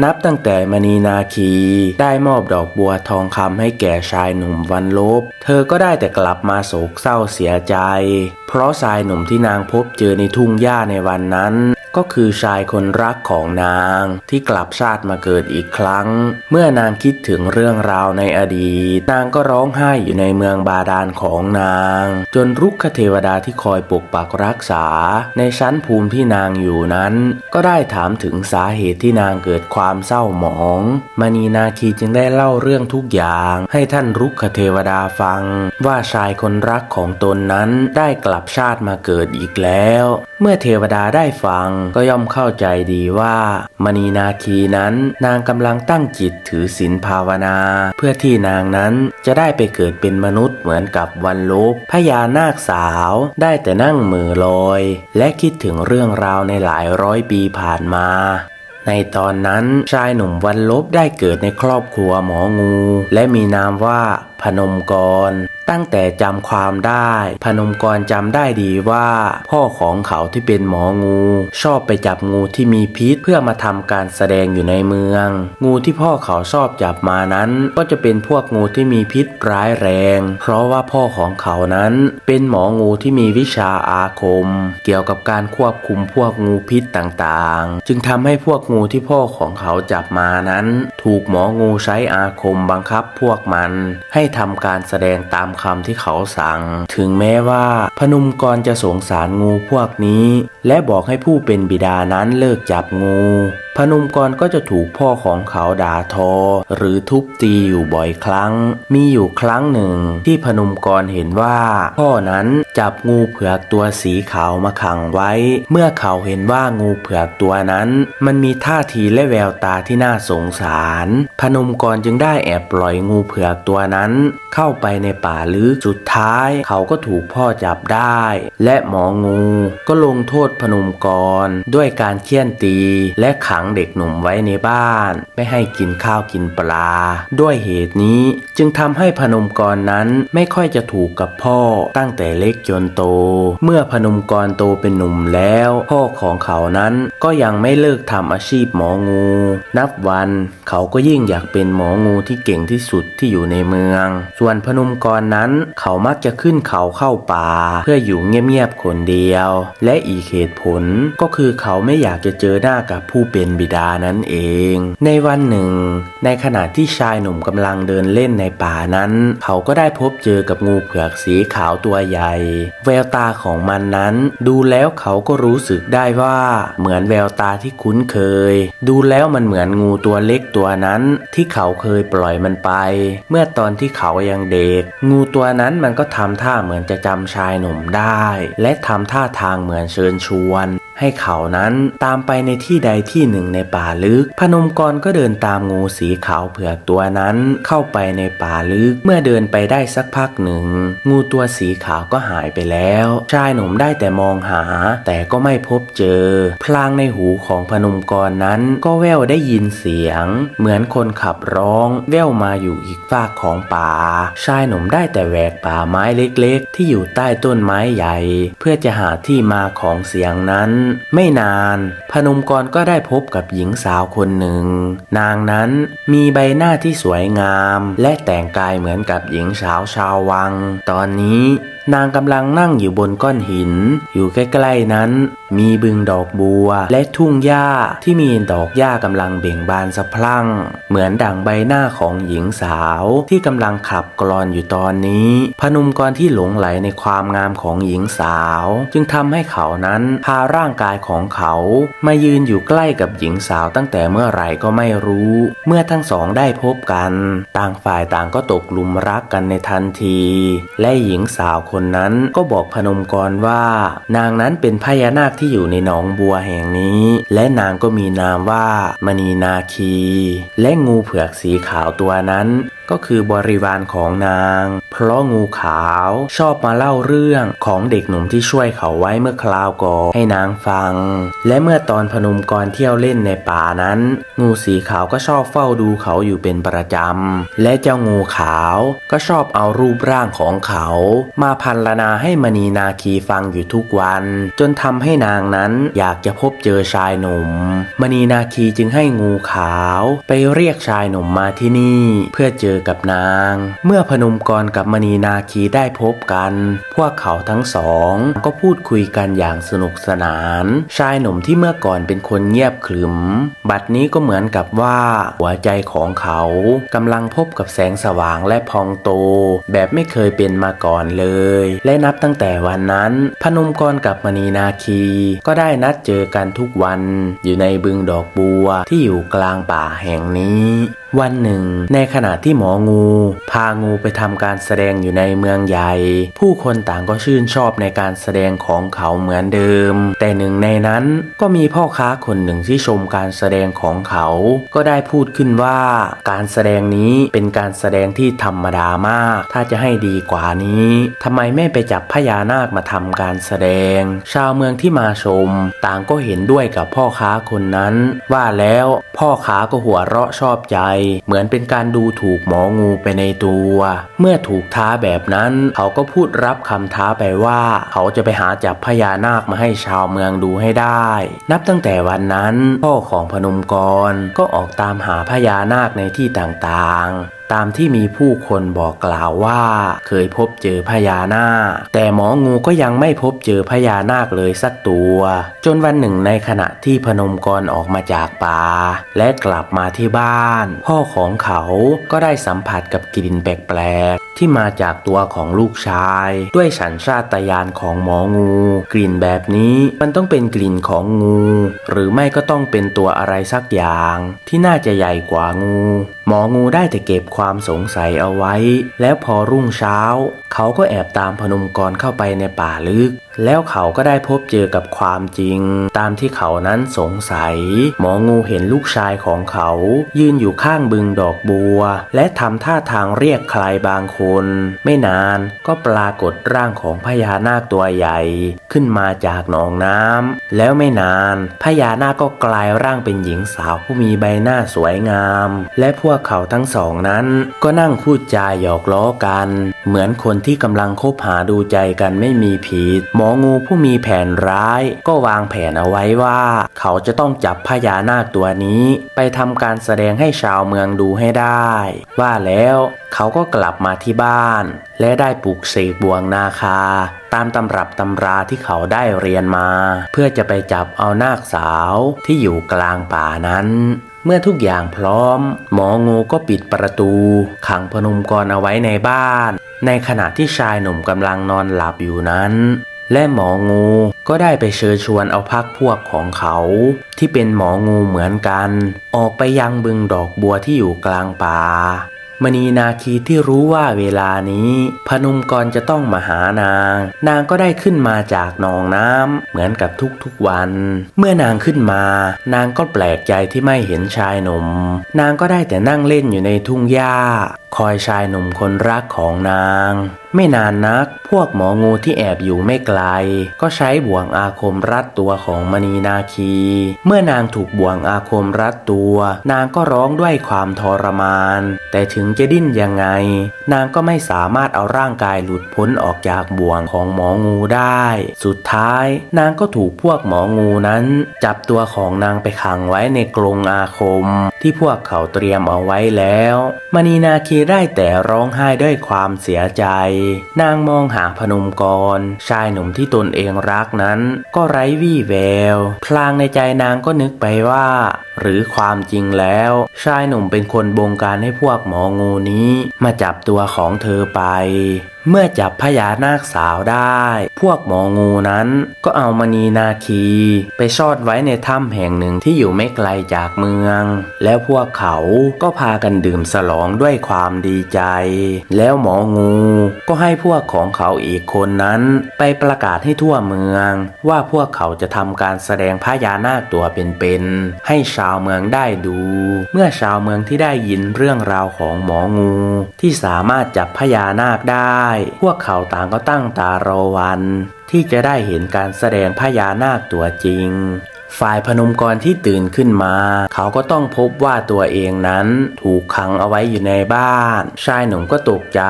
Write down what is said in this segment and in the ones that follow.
นับตั้งแต่มณีนาคี ได้มอบดอกบัวทองคำให้แก่ชายหนุ่มวันลบ เธอก็ได้แต่กลับมาโศกเศร้าเสียใจ เพราะชายหนุ่มที่นางพบเจอในทุ่งหญ้าในวันนั้น ก็คือชายคนรักของนางที่กลับชาติมาเกิดอีกครั้ง เมื่อนางคิดถึงเรื่องราวในอดีต นางก็ร้องไห้อยู่ในเมืองบาดาลของนาง จนรุกขเทวดาที่คอยปกปักรักษา ในชั้นภูมิที่นางอยู่นั้น ก็ได้ถามถึงสาเหตุที่นางเกิดความเศร้าหมองมณีนาคีจึงได้เล่าเรื่องทุกอย่าง ให้ท่านรุกขเทวดาฟัง ว่าชายคนรักของตนนั้นได้กลับชาติมาเกิดอีกแล้ว เมื่อเทวดาได้ฟังก็ย่อมเข้าใจดีว่า มณีนาคีนั้นนางกำลังตั้งจิตถือศีลภาวนา เพื่อที่นางนั้นจะได้ไปเกิดเป็นมนุษย์เหมือนกับวันลบพญานาคสาวได้แต่นั่งมือลอย และคิดถึงเรื่องราวในหลายร้อยปีผ่านมาในตอนนั้นชายหนุ่มวันลบได้เกิดในครอบครัวหมองู และมีนามว่า พนมกร ตั้งแต่จำความได้ พนมกรจำได้ดีว่า พ่อของเขาที่เป็นหมองู ชอบไปจับงูที่มีพิษเพื่อมาทำการแสดงอยู่ในเมือง งูที่พ่อเขาชอบจับมานั้น ก็จะเป็นพวกงูที่มีพิษร้ายแรง เพราะว่าพ่อของเขานั้นเป็นหมองูที่มีวิชาอาคม เกี่ยวกับการควบคุมพวกงูพิษต่างๆ จึงทำให้พวกงูที่พ่อของเขาจับมานั้น ถูกหมองูใช้อาคมบังคับพวกมัน ให้ทำการแสดงตามคำที่เขาสั่ง ถึงแม้ว่าพนุมกรจะสงสารงูพวกนี้ และบอกให้ผู้เป็นบิดานั้นเลิกจับงู พนมกรก็จะถูกพ่อของเขาด่าทอ หรือทุบตีอยู่บ่อยครั้ง มีอยู่ครั้งหนึ่ง ที่พนมกรเห็นว่า พ่อนั้นจับงูเผือกตัวสีขาวมาขังไว้ เมื่อเขาเห็นว่างูเผือกตัวนั้น มันมีท่าทีและแววตาที่น่าสงสาร พนมกรจึงได้แอบปล่อยงูเผือกตัวนั้น เข้าไปในป่าลึกสุดท้าย เขาก็ถูกพ่อจับได้ และหมองูก็ลงโทษพนมกรด้วยการเคี่ยนตีและขังงเด็กหนุ่มไว้ในบ้าน ไม่ให้กินข้าวกินปลา ด้วยเหตุนี้จึงทำให้พนมกรนั้นไม่ค่อยจะถูกกับพ่อตั้งแต่เล็กจนโต เมื่อพนมกรโตเป็นหนุ่มแล้ว พ่อของเขานั้นก็ยังไม่เลิกทำอาชีพหมองู นับวันเขาก็ยิ่งอยากเป็นหมองูที่เก่งที่สุดที่อยู่ในเมือง ส่วนพนมกรนั้นเขามักจะขึ้นเขาเข้าป่า เพื่ออยู่เงียบๆคนเดียว และอีกเหตุผลก็คือเขาไม่อยากจะเจอหน้ากับผู้เป็นบิดานั่นเอง ในวันหนึ่ง ในขณะที่ชายหนุ่มกำลังเดินเล่นในป่านั้น เขาก็ได้พบเจอกับงูเผือกสีขาวตัวใหญ่ แววตาของมันนั้น ดูแล้วเขาก็รู้สึกได้ว่า เหมือนแววตาที่คุ้นเคย ดูแล้วมันเหมือนงูตัวเล็กตัวนั้นที่เขาเคยปล่อยมันไป เมื่อตอนที่เขายังเด็ก งูตัวนั้นมันก็ทำท่าเหมือนจะจำชายหนุ่มได้ และทำท่าทางเหมือนเชิญชวน ให้เขานั้นตามไปในที่ใดที่หนึ่งในป่าลึก พนมกรก็เดินตามงูสีขาวเผือกตัวนั้นเข้าไปในป่าลึก เมื่อเดินไปได้สักพักหนึ่ง งูตัวสีขาวก็หายไปแล้ว ชายหนุ่มได้แต่มองหา แต่ก็ไม่พบเจอ พลางในหูของพนมกรนั้นก็แว่วได้ยินเสียง เหมือนคนขับร้อง แว่วมาอยู่อีกฝากของป่า ชายหนุ่มได้แต่แหวกป่าไม้เล็กๆ ที่อยู่ใต้ต้นไม้ใหญ่ เพื่อจะหาที่มาของเสียงนั้นไม่นาน พนมกรก็ได้พบกับหญิงสาวคนหนึ่ง นางนั้นมีใบหน้าที่สวยงาม และแต่งกายเหมือนกับหญิงสาวชาววัง ตอนนี้นางกำลังนั่งอยู่บนก้อนหิน อยู่ใกล้ๆนั้น มีบึงดอกบัว และทุ่งหญ้าที่มีดอกหญ้ากำลังเบ่งบานสะพรั่ง เหมือนดั่งใบหน้าของหญิงสาวที่กำลังขับกลอนอยู่ตอนนี้ พนุมกรที่หลงไหลในความงามของหญิงสาว จึงทำให้เขานั้นพาร่างกายของเขามายืนอยู่ใกล้กับหญิงสาวตั้งแต่เมื่อไหร่ก็ไม่รู้ เมื่อทั้งสองได้พบกัน ต่างฝ่ายต่างก็ตกหลุมรักกันในทันที และหญิงสาวคนนั้นก็บอกพนมกรว่า นางนั้นเป็นพญานาคที่อยู่ในหนองบัวแห่งนี้ และนางก็มีนามว่ามณีนาคี และงูเผือกสีขาวตัวนั้น ก็คือบริวารของนาง เพราะงูขาวชอบมาเล่าเรื่องของเด็กหนุ่มที่ช่วยเขาไว้เมื่อคราวก่อนให้นางฟัง และเมื่อตอนพนมกรเที่ยวเล่นในป่านั้น งูสีขาวก็ชอบเฝ้าดูเขาอยู่เป็นประจำ และเจ้างูขาวก็ชอบเอารูปร่างของเขา มาพันลนาให้มณีนาคีฟังอยู่ทุกวัน จนทำให้นางนั้นอยากจะพบเจอชายหนุ่ม มณีนาคีจึงให้งูขาว ไปเรียกชายหนุ่มมาที่นี่ เพื่อเจอกับนาง เมื่อพนมกรกับมณีนาคีได้พบกัน พวกเขาทั้งสอง ก็พูดคุยกันอย่างสนุกสนาน ชายหนุ่มที่เมื่อก่อนเป็นคนเงียบขรึม บัดนี้ก็เหมือนกับว่า หัวใจของเขากำลังพบกับแสงสว่างและพองโต แบบไม่เคยเป็นมาก่อนเลย และนับตั้งแต่วันนั้น พนมกรกับมณีนาคีก็ได้นัดเจอกันทุกวันอยู่ในบึงดอกบัวที่อยู่กลางป่าแห่งนี้ วันหนึ่ง ในขณะที่หมองู พางูไปทำการแสดงอยู่ในเมืองใหญ่ ผู้คนต่างก็ชื่นชอบในการแสดงของเขาเหมือนเดิม แต่หนึ่งในนั้นก็มีพ่อค้าคนหนึ่งที่ชมการแสดงของเขา ก็ได้พูดขึ้นว่า การแสดงนี้เป็นการแสดงที่ธรรมดามาก ถ้าจะให้ดีกว่านี้ทำไมไม่ไปจับพญานาคมาทำการแสดง ชาวเมืองที่มาชม ต่างก็เห็นด้วยกับพ่อค้าคนนั้น ว่าแล้วพ่อค้าก็หัวเราะชอบใจเหมือนเป็นการดูถูกหมองูไปในตัว เมื่อถูกท้าแบบนั้นเขาก็พูดรับคำท้าไปว่า เขาจะไปหาจับพญานาคมาให้ชาวเมืองดูให้ได้ นับตั้งแต่วันนั้นพ่อของพนมกรก็ออกตามหาพญานาคในที่ต่างๆ ตามที่มีผู้คนบอกกล่าวว่า เคยพบเจอพญานาค แต่หมองูก็ยังไม่พบเจอพญานาคเลยสักตัว จนวันหนึ่งในขณะที่พนมกรออกมาจากป่าและกลับมาที่บ้าน พ่อของเขาก็ได้สัมผัสกับกลิ่นแปลกๆที่มาจากตัวของลูกชาย ด้วยสัญชาตญาณของหมองู กลิ่นแบบนี้มันต้องเป็นกลิ่นของงู หรือไม่ก็ต้องเป็นตัวอะไรสักอย่าง ที่น่าจะใหญ่กว่างู หมองูได้แต่เก็บความความสงสัยเอาไว้ แล้วพอรุ่งเช้า เขาก็แอบตามพนมกรเข้าไปในป่าลึก แล้วเขาก็ได้พบเจอกับความจริง ตามที่เขานั้นสงสัย หมองูเห็นลูกชายของเขา ยืนอยู่ข้างบึงดอกบัว และทำท่าทางเรียกใครบางคน ไม่นานก็ปรากฏร่างของพญานาคตัวใหญ่ ขึ้นมาจากหนองน้ำแล้วไม่นานพญานาคก็กลายร่างเป็นหญิงสาวผู้มีใบหน้าสวยงาม และพวกเขาทั้งสองนั้น ก็นั่งพูดจาหยอกล้อกัน เหมือนคนที่กำลังคบหาดูใจกันไม่มีผิดองูผู้มีแผนร้ายก็วางแผนเอาไว้ว่า เขาจะต้องจับพญานาคตัวนี้ ไปทำการแสดงให้ชาวเมืองดูให้ได้ ว่าแล้วเขาก็กลับมาที่บ้าน และได้ปลูกเสกบวงนาคา ตามตำรับตำราที่เขาได้เรียนมา เพื่อจะไปจับเอานาคสาวที่อยู่กลางป่านั้นเมื่อทุกอย่างพร้อม หมองูก็ปิดประตู ขังพนมกรเอาไว้ในบ้าน ในขณะที่ชายหนุ่มกำลังนอนหลับอยู่นั้น และหมองูก็ได้ไปเชิญชวนเอาพักพวกของเขา ที่เป็นหมองูเหมือนกัน ออกไปยังบึงดอกบัวที่อยู่กลางป่ามณีนาคีที่รู้ว่าเวลานี้ พนมกรจะต้องมาหานาง นางก็ได้ขึ้นมาจากหนองน้ำเหมือนกับทุกๆวัน เมื่อนางขึ้นมา นางก็แปลกใจที่ไม่เห็นชายหนุ่ม นางก็ได้แต่นั่งเล่นอยู่ในทุ่งหญ้า คอยชายหนุ่มคนรักของนาง ไม่นานนัก พวกหมองูที่แอบอยู่ไม่ไกล ก็ใช้บ่วงอาคมรัดตัวของมณีนาคี เมื่อนางถูกบ่วงอาคมรัดตัว นางก็ร้องด้วยความทรมาน แต่ถึงจะดิ้นยังไง นางก็ไม่สามารถเอาร่างกายหลุดพ้นออกจากบ่วงของหมองูได้ สุดท้าย นางก็ถูกพวกหมองูนั้น จับตัวของนางไปขังไว้ในกรงอาคม ที่พวกเขาเตรียมเอาไว้แล้ว มณีนาคีได้แต่ร้องไห้ด้วยความเสียใจ นางมองหาพนมกร ชายหนุ่มที่ตนเองรักนั้น ก็ไร้วี่แวว พลางในใจนางก็นึกไปว่าหรือความจริงแล้ว ชายหนุ่มเป็นคนบงการให้พวกหมองูนี้ มาจับตัวของเธอไป เมื่อจับพญานาคสาวได้ พวกหมองูนั้นก็เอามณีนาคี ไปซ่อนไว้ในถ้ำแห่งหนึ่งที่อยู่ไม่ไกลจากเมือง แล้วพวกเขาก็พากันดื่มฉลองด้วยความดีใจ แล้วหมองูก็ให้พวกของเขาอีกคนนั้น ไปประกาศให้ทั่วเมือง ว่าพวกเขาจะทำการแสดงพญานาคตัวเป็นๆให้ชาวเมืองได้ดู เมื่อชาวเมืองที่ได้ยินเรื่องราวของหมองู ที่สามารถจับพญานาคได้ พวกเขาต่างก็ตั้งตารอวัน ที่จะได้เห็นการแสดงพญานาคตัวจริง ฝ่ายพนมกรที่ตื่นขึ้นมา เขาก็ต้องพบว่าตัวเองนั้นถูกขังเอาไว้อยู่ในบ้าน ชายหนุ่มก็ตกใจ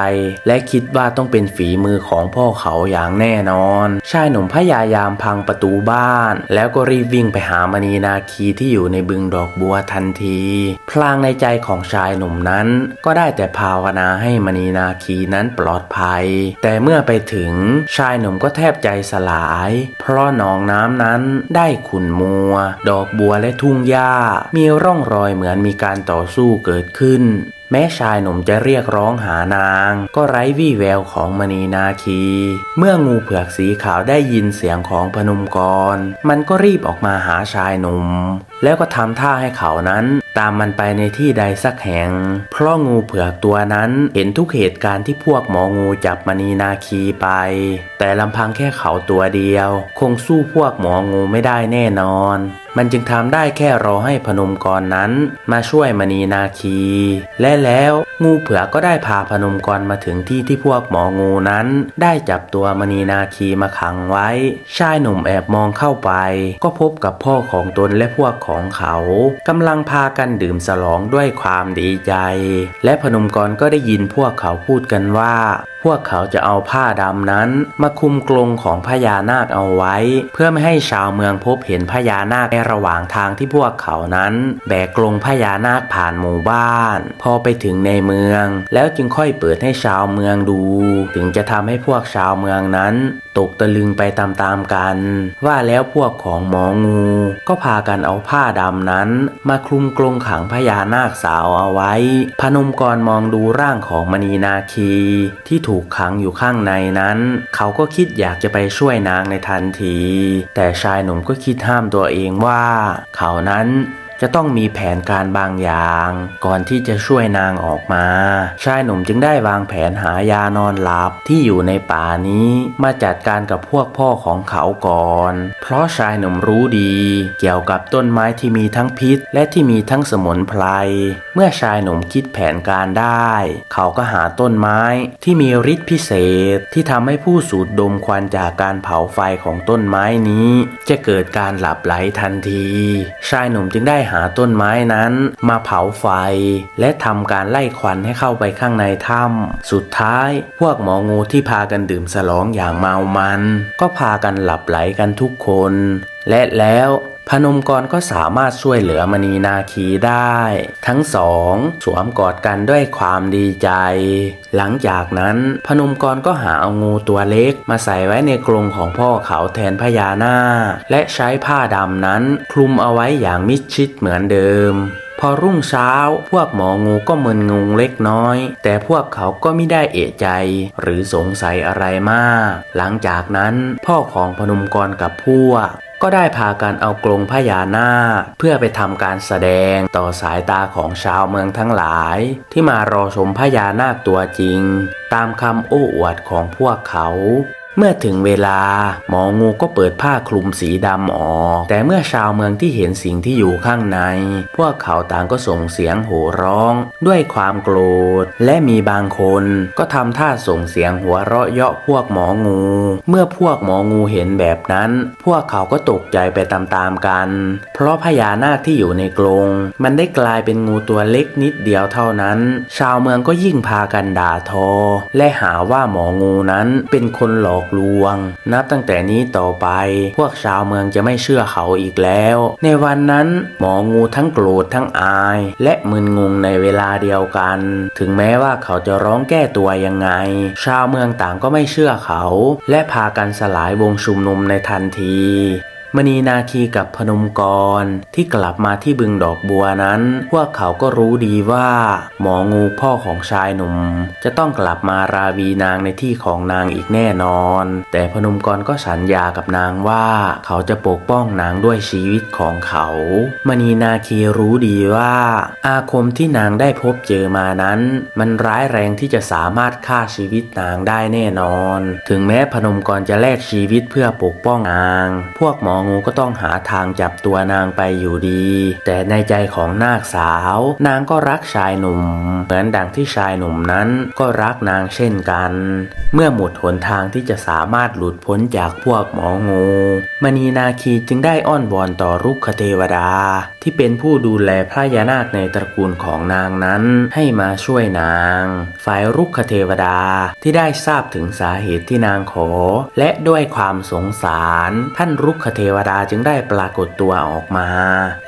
และคิดว่าต้องเป็นฝีมือของพ่อเขาอย่างแน่นอน ชายหนุ่มพยายามพังประตูบ้าน แล้วก็รีบวิ่งไปหามณีนาคีที่อยู่ในบึงดอกบัวทันที พลางในใจของชายหนุ่มนั้น ก็ได้แต่ภาวนาให้มณีนาคีนั้นปลอดภัย แต่เมื่อไปถึงชายหนุ่มก็แทบใจสลาย เพราะหนองน้ำนั้นได้ขุ่นมัวดอกบัวและทุ่งหญ้า มีร่องรอยเหมือนมีการต่อสู้เกิดขึ้น แม้ชายหนุ่มจะเรียกร้องหานาง ก็ไร้วี่แววของมณีนาคี เมื่องูเผือกสีขาวได้ยินเสียงของพนมกร มันก็รีบออกมาหาชายหนุ่ม แล้วก็ทำท่าให้เขานั้น ตามมันไปในที่ใดสักแห่ง เพราะงูเผือกตัวนั้นเห็นทุกเหตุการณ์ที่พวกหมองูจับมณีนาคีไป แต่ลำพังแค่เขาตัวเดียว คงสู้พวกหมองูไม่ได้แน่นอน มันจึงทำได้แค่รอให้พนมกรนั้น มาช่วยมณีนาคี และแล้วงูเผือกก็ได้พาพนมกรมาถึงที่ที่พวกหมองูนั้น ได้จับตัวมณีนาคีมาขังไว้ ชายหนุ่มแอบมองเข้าไป ก็พบกับพ่อของตนและพวกของเขากำลังพากันดื่มสลองด้วยความดีใจ และพนมกรก็ได้ยินพวกเขาพูดกันว่า พวกเขาจะเอาผ้าดำนั้น มาคุมกรงของพญานาคเอาไว้ เพื่อไม่ให้ชาวเมืองพบเห็นพญานาคในระหว่างทางที่พวกเขานั้น แบกกรงพญานาคผ่านหมู่บ้าน พอไปถึงในเมือง แล้วจึงค่อยเปิดให้ชาวเมืองดู ถึงจะทำให้พวกชาวเมืองนั้น ตกตะลึงไปตามๆกัน ว่าแล้วพวกของหมองู ก็พากันเอาผ้าดำนั้น มาคลุมกรงขังพญานาคสาวเอาไว้ พนมกรมองดูร่างของมณีนาคีที่ถูกูกขังอยู่ข้างในนั้น เขาก็คิดอยากจะไปช่วยนางในทันที แต่ชายหนุ่มก็คิดห้ามตัวเองว่า เขานั้น จะต้องมีแผนการบางอย่าง ก่อนที่จะช่วยนางออกมา ชายหนุ่มจึงได้วางแผนหายานอนหลับที่อยู่ในป่านี้มาจัดการกับพวกพ่อของเขาก่อน เพราะชายหนุ่มรู้ดี เกี่ยวกับต้นไม้ที่มีทั้งพิษ และที่มีทั้งสมุนไพร เมื่อชายหนุ่มคิดแผนการได้ เขาก็หาต้นไม้ที่มีฤทธิ์พิเศษที่ทำให้ผู้สูดดมควันจากการเผาไฟของต้นไม้นี้ จะเกิดการหลับไหลทันที ชายหนุ่มจึงได้หาต้นไม้นั้นมาเผาไฟ และทำการไล่ควันให้เข้าไปข้างในถ้ำสุดท้ายพวกหมองูที่พากันดื่มสลองอย่างเมามัน ก็พากันหลับไหลกันทุกคน และแล้ว พนมกรก็สามารถช่วยเหลือมณีนาคีได้ ทั้งสองสวมกอดกันด้วยความดีใจ หลังจากนั้นพนมกรก็หาเอางูตัวเล็กมาใส่ไว้ในกรงของพ่อเขาแทนพญานาคและใช้ผ้าดำนั้นคลุมเอาไว้อย่างมิดชิดเหมือนเดิมพอรุ่งเช้า พวกหมองูก็มึนงงเล็กน้อย แต่พวกเขาก็ไม่ได้เอะใจ หรือสงสัยอะไรมาก หลังจากนั้นพ่อของพนมกรกับพวก ก็ได้พากันเอากรงพญานาคเพื่อไปทำการแสดงต่อสายตาของชาวเมืองทั้งหลาย ที่มารอชมพญานาคตัวจริง ตามคำโอ้อวดของพวกเขา เมื่อถึงเวลาหมองูก็เปิดผ้าคลุมสีดำออก แต่เมื่อชาวเมืองที่เห็นสิ่งที่อยู่ข้างใน พวกเขาต่างก็ส่งเสียงโห่ร้อง ด้วยความโกรธ และมีบางคนก็ทำท่าส่งเสียงหัวเราะเยาะพวกหมองู เมื่อพวกหมองูเห็นแบบนั้น พวกเขาก็ตกใจไปตามๆกัน เพราะพญานาคที่อยู่ในกรงมันได้กลายเป็นงูตัวเล็กนิดเดียวเท่านั้น ชาวเมืองก็ยิ่งพากันด่าทอ และหาว่าหมองูนั้นเป็นคนหลอกลวง นับตั้งแต่นี้ต่อไป พวกชาวเมืองจะไม่เชื่อเขาอีกแล้ว ในวันนั้นหมองูทั้งโกรธทั้งอาย และมึนงงในเวลาเดียวกัน ถึงแม้ว่าเขาจะร้องแก้ตัวยังไง ชาวเมืองต่างก็ไม่เชื่อเขา และพากันสลายวงชุมนุมในทันที มณีนาคีกับพนมกรที่กลับมาที่บึงดอกบัวนั้น พวกเขาก็รู้ดีว่า หมองูพ่อของชายหนุ่ม จะต้องกลับมาราวีนางในที่ของนางอีกแน่นอน แต่พนมกรก็สัญญากับนางว่า เขาจะปกป้องนางด้วยชีวิตของเขา มณีนาคีรู้ดีว่า อาคมที่นางได้พบเจอมานั้น มันร้ายแรงที่จะสามารถฆ่าชีวิตนางได้แน่นอน ถึงแม้พนมกรจะแลกชีวิตเพื่อปกป้องนาง พวกหมองูก็ต้องหาทางจับตัวนางไปอยู่ดี แต่ในใจของนาคสาว นางก็รักชายหนุ่ม เหมือนดังที่ชายหนุ่มนั้นก็รักนางเช่นกัน เมื่อหมดหนทางที่จะสามารถหลุดพ้นจากพวกหมองูมณีนาคีจึงได้อ้อนวอนต่อรุกขเทวดา ที่เป็นผู้ดูแลพระยานาคในตระกูลของนางนั้นให้มาช่วยนาง ฝ่ายรุกขเทวดาที่ได้ทราบถึงสาเหตุที่นางขอ และด้วยความสงสารท่านรุกขเทววดาจึงได้ปรากฏตัวออกมา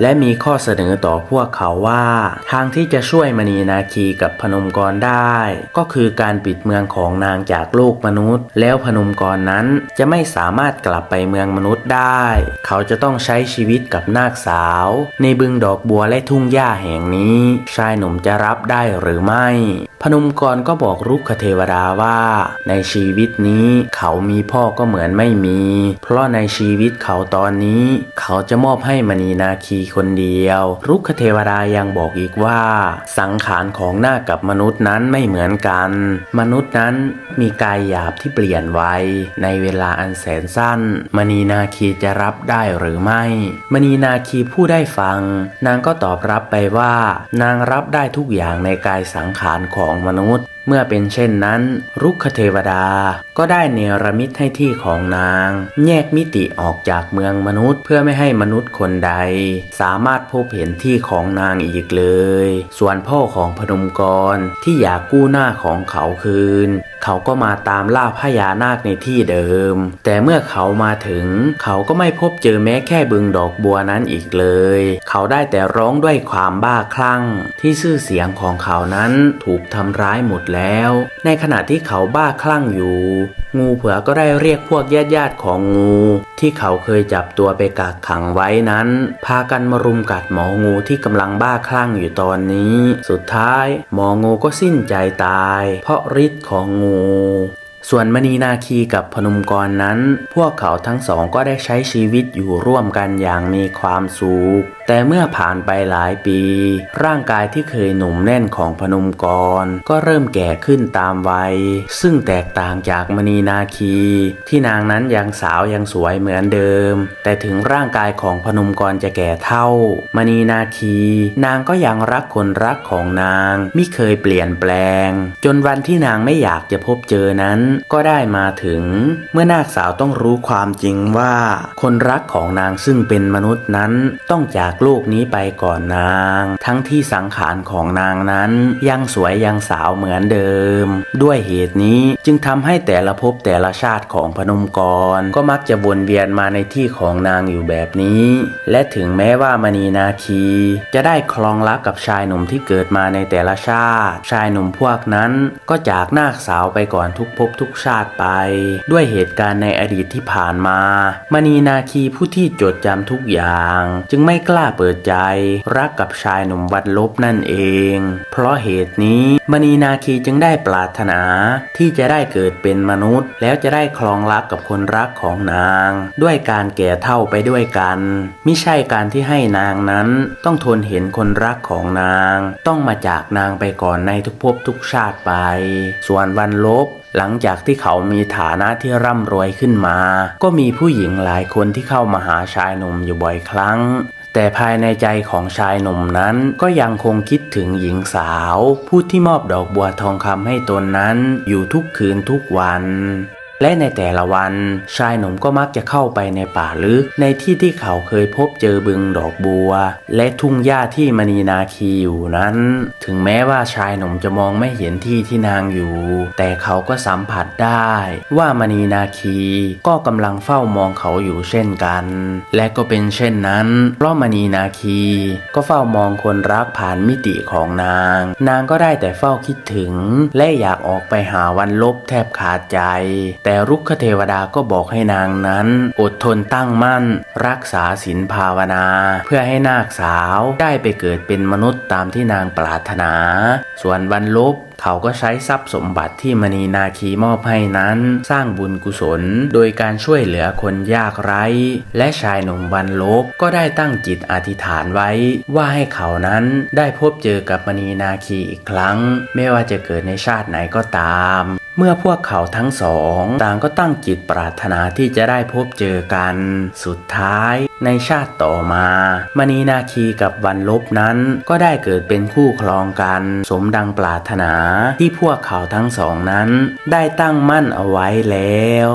และมีข้อเสนอต่อพวกเขาว่า ทางที่จะช่วยมณีนาคีกับพนมกรได้ ก็คือการปิดเมืองของนางจากโลกมนุษย์ แล้วพนมกรนั้นจะไม่สามารถกลับไปเมืองมนุษย์ได้ เขาจะต้องใช้ชีวิตกับนาคสาว ในบึงดอกบัวและทุ่งหญ้าแห่งนี้ ชายหนุ่มจะรับได้หรือไม่ พนมกรก็บอกรุกขเทวดาว่า ในชีวิตนี้เขามีพ่อก็เหมือนไม่มี เพราะในชีวิตเขาตอนนี้เขาจะมอบให้มณีนาคีคนเดียว รุกขเทวดายังบอกอีกว่า สังขารของนาคกับมนุษย์นั้นไม่เหมือนกัน มนุษย์นั้นมีกายหยาบที่เปลี่ยนไวในเวลาอันแสนสั้น มณีนาคีจะรับได้หรือไม่ มณีนาคีผู้ได้ฟัง นางก็ตอบรับไปว่า นางรับได้ทุกอย่างในกายสังขารของมนุษย์ เมื่อเป็นเช่นนั้น รุกขเทวดาก็ได้เนรมิตให้ที่ของนาง แยกมิติออกจากเมืองมนุษย์ เพื่อไม่ให้มนุษย์คนใด สามารถพบเห็นที่ของนางอีกเลย ส่วนพ่อของพนมกรที่อยากกู้หน้าของเขาคืน เขาก็มาตามล่าพญานาคในที่เดิม แต่เมื่อเขามาถึง เขาก็ไม่พบเจอแม้แค่บึงดอกบัวนั้นอีกเลย เขาได้แต่ร้องด้วยความบ้าคลั่ง ที่ชื่อเสียงของเขานั้นถูกทำร้ายหมดแล้ว ในขณะที่เขาบ้าคลั่งอยู่ งูเผือก็ได้เรียกพวกญาติญาติของงู ที่เขาเคยจับตัวไปกักขังไว้นั้น พากันมารุมกัดหมองูที่กำลังบ้าคลั่งอยู่ตอนนี้ สุดท้าย หมองูก็สิ้นใจตาย เพราะฤทธิ์ของงูส่วนมณีนาคีกับพนมกรนั้น พวกเขาทั้งสองก็ได้ใช้ชีวิตอยู่ร่วมกันอย่างมีความสุข แต่เมื่อผ่านไปหลายปี ร่างกายที่เคยหนุ่มแน่นของพนมกรก็เริ่มแก่ขึ้นตามวัย ซึ่งแตกต่างจากมณีนาคี ที่นางนั้นยังสาวยังสวยเหมือนเดิม แต่ถึงร่างกายของพนมกรจะแก่เท่า มณีนาคี นางก็ยังรักคนรักของนางไม่เคยเปลี่ยนแปลง จนวันที่นางไม่อยากจะพบเจอนั้น ก็ได้มาถึง เมื่อนาคสาวต้องรู้ความจริงว่า คนรักของนางซึ่งเป็นมนุษย์นั้นต้องจากโลกนี้ไปก่อนนาง ทั้งที่สังขารของนางนั้นยังสวยยังสาวเหมือนเดิม ด้วยเหตุนี้จึงทำให้แต่ละภพแต่ละชาติของพนมกร ก็มักจะวนเวียนมาในที่ของนางอยู่แบบนี้ และถึงแม้ว่ามณีนาคี จะได้คลองรักกับชายหนุ่มที่เกิดมาในแต่ละชาติ ชายหนุ่มพวกนั้นก็จากนาคสาวไปก่อนทุกภพทุกชาติไป ด้วยเหตุการณ์ในอดีตที่ผ่านมา มณีนาคีผู้ที่จดจำทุกอย่าง จึงไม่กล้าเปิดใจ รักกับชายหนุ่มวันลบนั่นเอง เพราะเหตุนี้มณีนาคีจึงได้ปรารถนา ที่จะได้เกิดเป็นมนุษย์ แล้วจะได้คลองรักกับคนรักของนาง ด้วยการแก่เท่าไปด้วยกันไม่ใช่การที่ให้นางนั้นต้องทนเห็นคนรักของนาง ต้องมาจากนางไปก่อนในทุกภพทุกชาติไป ส่วนวันลบหลังจากที่เขามีฐานะที่ร่ำรวยขึ้นมา ก็มีผู้หญิงหลายคนที่เข้ามาหาชายหนุ่มอยู่บ่อยครั้ง แต่ภายในใจของชายหนุ่มนั้นก็ยังคงคิดถึงหญิงสาว ผู้ที่มอบดอกบัวทองคำให้ตนนั้นอยู่ทุกคืนทุกวัน และในแต่ละวัน ชายหนุ่มก็มักจะเข้าไปในป่าลึก ในที่ที่เขาเคยพบเจอบึงดอกบัว และทุ่งหญ้าที่มณีนาคีอยู่นั้น ถึงแม้ว่าชายหนุ่มจะมองไม่เห็นที่ที่นางอยู่ แต่เขาก็สัมผัสได้ ว่ามณีนาคีก็กำลังเฝ้ามองเขาอยู่เช่นกัน และก็เป็นเช่นนั้น เพราะมณีนาคี ก็เฝ้ามองคนรักผ่านมิติของนาง นางก็ได้แต่เฝ้าคิดถึง และอยากออกไปหาวันลบแทบขาดใจแต่รุกขเทวดาก็บอกให้นางนั้น อดทนตั้งมั่น รักษาศีลภาวนา เพื่อให้นาคสาวได้ไปเกิดเป็นมนุษย์ตามที่นางปรารถนา ส่วนวันลบเขาก็ใช้ทรัพย์สมบัติที่มณีนาคีมอบให้นั้น สร้างบุญกุศล โดยการช่วยเหลือคนยากไร้ และชายหนุ่มวันลบก็ได้ตั้งจิตอธิษฐานไว้ ว่าให้เขานั้นได้พบเจอกับมณีนาคีอีกครั้ง ไม่ว่าจะเกิดในชาติไหนก็ตาม เมื่อพวกเขาทั้งสอง ต่างก็ตั้งจิตปรารถนาที่จะได้พบเจอกัน สุดท้ายในชาติต่อมา มณีนาคีกับวันลบนั้นก็ได้เกิดเป็นคู่ครองกัน สมดังปรารถนาที่พวกเขาทั้งสองนั้น ได้ตั้งมั่นเอาไว้แล้ว